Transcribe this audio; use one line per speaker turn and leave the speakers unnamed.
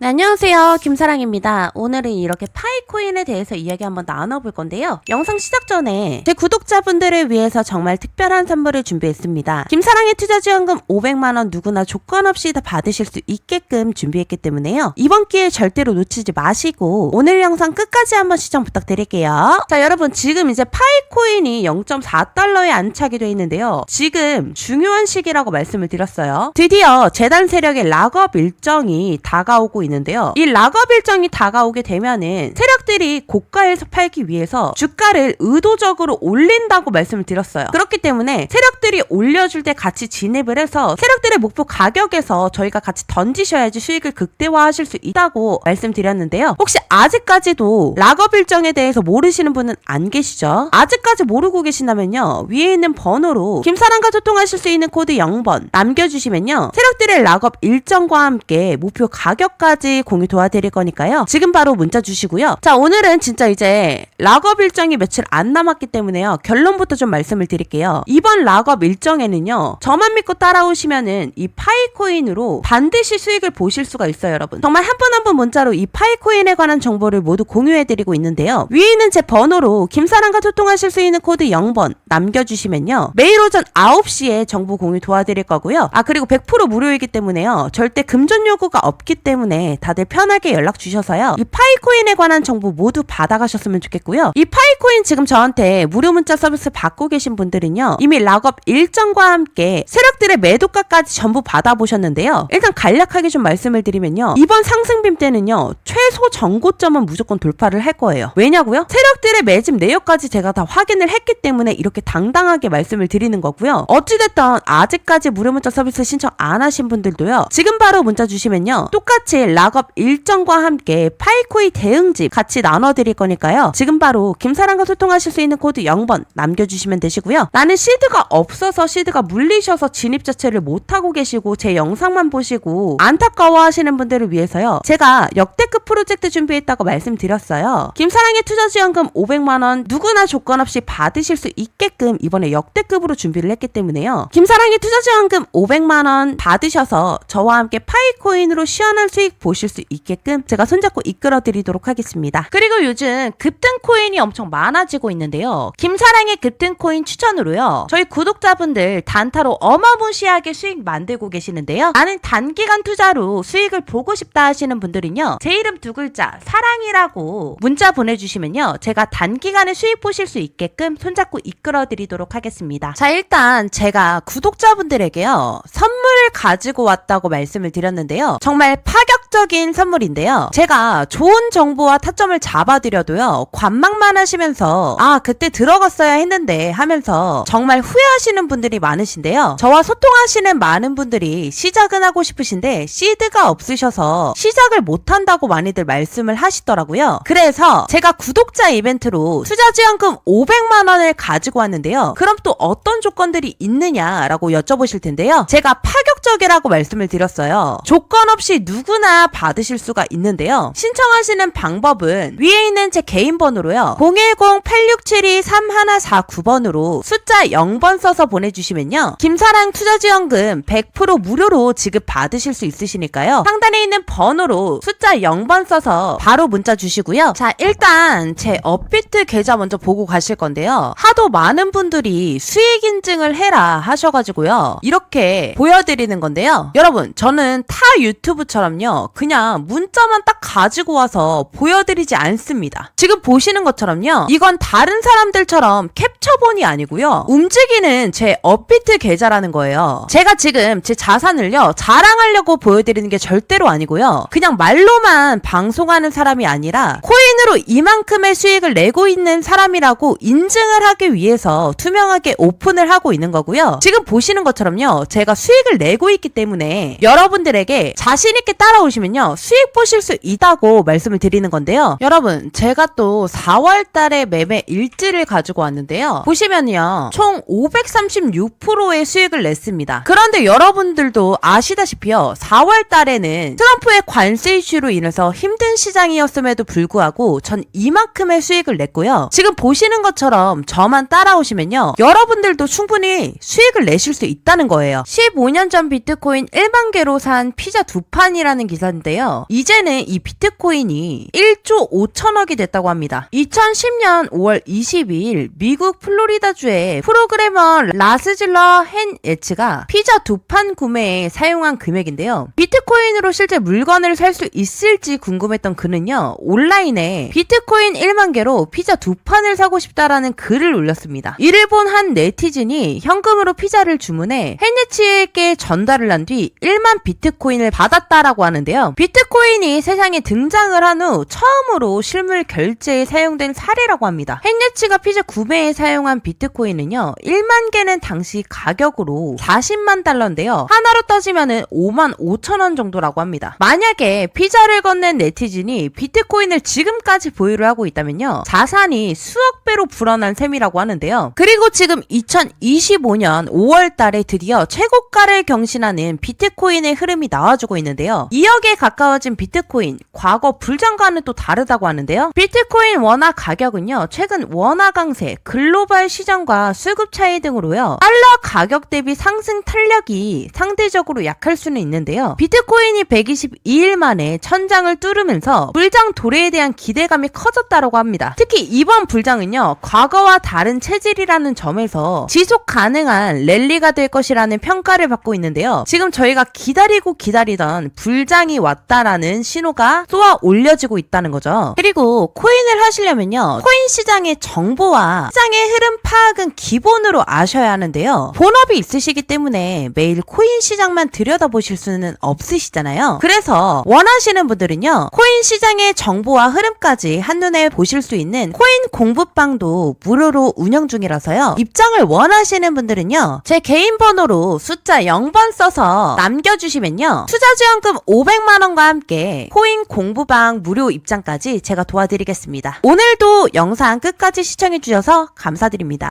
네, 안녕하세요. 김사랑입니다. 오늘은 이렇게 파이코인에 대해서 이야기 한번 나눠볼 건데요. 영상 시작 전에 제 구독자분들을 위해서 정말 특별한 선물을 준비했습니다. 김사랑의 투자 지원금 500만원 누구나 조건 없이 다 받으실 수 있게끔 준비했기 때문에요. 이번 기회 절대로 놓치지 마시고 오늘 영상 끝까지 한번 시청 부탁드릴게요. 자, 여러분 지금 이제 파이코인이 0.4달러에 안착이 돼 있는데요. 지금 중요한 시기라고 말씀을 드렸어요. 드디어 재단 세력의 락업 일정이 다가오고 있는 데요. 이 락업 일정이 다가오게 되면은 세력들이 고가에서 팔기 위해서 주가를 의도적으로 올린다고 말씀을 드렸어요. 그렇기 때문에 세력들이 올려줄 때 같이 진입을 해서 세력들의 목표 가격에서 저희가 같이 던지셔야지 수익을 극대화하실 수 있다고 말씀드렸는데요. 혹시 아직까지도 락업 일정에 대해서 모르시는 분은 안 계시죠? 아직까지 모르고 계신다면요. 위에 있는 번호로 김사랑과 소통하실 수 있는 코드 0번 남겨주시면요. 세력들의 락업 일정과 함께 목표 가격까지 공유 도와드릴 거니까요. 지금 바로 문자 주시고요. 자, 오늘은 진짜 이제 락업 일정이 며칠 안 남았기 때문에요. 결론부터 좀 말씀을 드릴게요. 이번 락업 일정에는요. 저만 믿고 따라오시면은 이 파이코인으로 반드시 수익을 보실 수가 있어요, 여러분. 정말 한분 한분 문자로 이 파이코인에 관한 정보를 모두 공유해드리고 있는데요. 위에 있는 제 번호로 김사랑과 소통하실 수 있는 코드 0번 남겨주시면요. 매일 오전 9시에 정보 공유 도와드릴 거고요. 아, 그리고 100% 무료이기 때문에요. 절대 금전 요구가 없기 때문에 다들 편하게 연락 주셔서요. 이 파이코인에 관한 정보 모두 받아가셨으면 좋겠고요. 이 파이코인 지금 저한테 무료 문자 서비스 받고 계신 분들은요. 이미 락업 일정과 함께 세력들의 매도가까지 전부 받아보셨는데요. 일단 간략하게 좀 말씀을 드리면요. 이번 상승빔 때는요. 최소 정고점은 무조건 돌파를 할 거예요. 왜냐고요? 세력들의 매집 내역까지 제가 다 확인을 했기 때문에 이렇게 당당하게 말씀을 드리는 거고요. 어찌됐든 아직까지 무료 문자 서비스 신청 안 하신 분들도요. 지금 바로 문자 주시면요. 똑같이 락업 일정과 함께 파이코이 대응집 같이 나눠드릴 거니까요. 지금 바로 김사랑과 소통하실 수 있는 코드 0번 남겨주시면 되시고요. 나는 시드가 없어서 시드가 물리셔서 진입 자체를 못하고 계시고 제 영상만 보시고 안타까워 하시는 분들을 위해서요. 제가 역대급 프로젝트 준비했다고 말씀드렸어요. 김사랑의 투자 지원금 500만원 누구나 조건 없이 받으실 수 있게끔 이번에 역대급으로 준비를 했기 때문에요. 김사랑의 투자 지원금 500만원 받으셔서 저와 함께 파이코인으로 시원한 수익 보실 수 있게끔 제가 손잡고 이끌어 드리도록 하겠습니다. 그리고 요즘 급등 코인이 엄청 많아지고 있는데요. 김사랑의 급등 코인 추천으로요. 저희 구독자분들 단타로 어마무시하게 수익 만들고 계시는데요. 나는 단기간 투자로 수익을 보고 싶다 하시는 분들은요. 제 이름 두 글자 사랑이라고 문자 보내주시면요. 제가 단기간에 수익 보실 수 있게끔 손잡고 이끌어 드리도록 하겠습니다. 자 일단 제가 구독자분들에게요. 선물을 가지고 왔다고 말씀을 드렸는데요. 정말 파격적인 선물인데요. 제가 좋은 정보와 타점을 잡아드려도요. 관망만 하시면서 아 그때 들어갔어야 했는데 하면서 정말 후회하시는 분들이 많으신데요. 저와 소통하시는 많은 분들이 시작은 하고 싶으신데 시드가 없으셔서 시작을 못한다고 많이들 말씀을 하시더라고요. 그래서 제가 구독자 이벤트로 투자 지원금 500만 원을 가지고 왔는데요. 그럼 또 어떤 조건들이 있느냐라고 여쭤보실 텐데요. 제가 파격 적이라고 말씀을 드렸어요. 조건 없이 누구나 받으실 수가 있는데요. 신청하시는 방법은 위에 있는 제 개인 번호로요. 010-8672-3149번으로 숫자 0번 써서 보내주시면요. 김사랑 투자지원금 100% 무료로 지급 받으실 수 있으시니까요. 상단에 있는 번호로 숫자 0번 써서 바로 문자 주시고요. 자, 일단 제 업비트 계좌 먼저 보고 가실 건데요. 하도 많은 분들이 수익 인증을 해라 하셔가지고요. 이렇게 보여드리는 건데요. 여러분, 저는 타 유튜브처럼요. 그냥 문자만 딱 가지고 와서 보여드리지 않습니다. 지금 보시는 것처럼요. 이건 다른 사람들처럼 캡처본이 아니고요. 움직이는 제 업비트 계좌라는 거예요. 제가 지금 제 자산을요. 자랑하려고 보여드리는 게 절대로 아니고요. 그냥 말로만 방송하는 사람이 아니라 코 인으로 이만큼의 수익을 내고 있는 사람이라고 인증을 하기 위해서 투명하게 오픈을 하고 있는 거고요. 지금 보시는 것처럼요. 제가 수익을 내고 있기 때문에 여러분들에게 자신 있게 따라오시면요. 수익 보실 수 있다고 말씀을 드리는 건데요. 여러분, 제가 또 4월 달에 매매 일지를 가지고 왔는데요. 보시면요. 총 536%의 수익을 냈습니다. 그런데 여러분들도 아시다시피요. 4월 달에는 트럼프의 관세 이슈로 인해서 힘든 시장이었음에도 불구하고 전 이만큼의 수익을 냈고요. 지금 보시는 것처럼 저만 따라오시면요. 여러분들도 충분히 수익을 내실 수 있다는 거예요. 15년 전 비트코인 1만 개로 산 피자 두 판이라는 기사인데요. 이제는 이 비트코인이 1조 5천억이 됐다고 합니다. 2010년 5월 22일 미국 플로리다주의 프로그래머 라스질러 헨 예츠가 피자 두 판 구매에 사용한 금액인데요. 비트코인으로 실제 물건을 살 수 있을지 궁금했던 그는요. 온라인에 비트코인 1만 개로 피자 두 판을 사고 싶다라는 글을 올렸습니다. 이를 본 한 네티즌이 현금으로 피자를 주문해 헨 예츠에게 전달을 한 뒤 1만 비트코인을 받았다라고 하는데요. 비트코인이 세상에 등장을 한 후 처음으로 실물 결제에 사용된 사례라고 합니다. 헨예츠가 피자 구매에 사용한 비트코인은요. 1만 개는 당시 가격으로 40만 달러인데요. 하나로 따지면은 5만 5천 원 정도라고 합니다. 만약에 피자를 건넨 네티즌이 비트코인을 지금까지 보유를 하고 있다면요. 자산이 수억 배로 불어난 셈이라고 하는데요. 그리고 지금 2025년 5월 달에 드디어 최고가를 경신하는 비트코인의 흐름이 나와주고 있는데요. 2억에 가까워진 비트코인, 과거 불장과는 또 다르다고 하는데요. 비트코인 원화 가격은요, 최근 원화 강세, 글로벌 시장과 수급 차이 등으로요, 달러 가격 대비 상승 탄력이 상대적으로 약할 수는 있는데요. 비트코인이 122일 만에 천장을 뚫으면서 불장 도래에 대한 기대 감이 커졌다고 합니다. 특히 이번 불장은요, 과거와 다른 체질이라는 점에서 지속 가능한 랠리가 될 것이라는 평가를 받고 있는데요. 지금 저희가 기다리고 기다리던 불장이 왔다라는 신호가 쏘아 올려지고 있다는 거죠. 그리고 코인을 하시려면요. 코인 시장의 정보와 시장의 흐름 파악은 기본으로 아셔야 하는데요. 본업이 있으시기 때문에 매일 코인 시장만 들여다보실 수는 없으시잖아요. 그래서 원하시는 분들은요. 코인 시장의 정보와 흐름 까지 한눈에 보실 수 있는 코인 공부방도 무료로 운영 중이라서요. 입장을 원하시는 분들은요. 제 개인 번호로 숫자 0번 써서 남겨주시면요. 투자 지원금 500만 원과 함께 코인 공부방 무료 입장까지 제가 도와드리겠습니다. 오늘도 영상 끝까지 시청해주셔서 감사드립니다.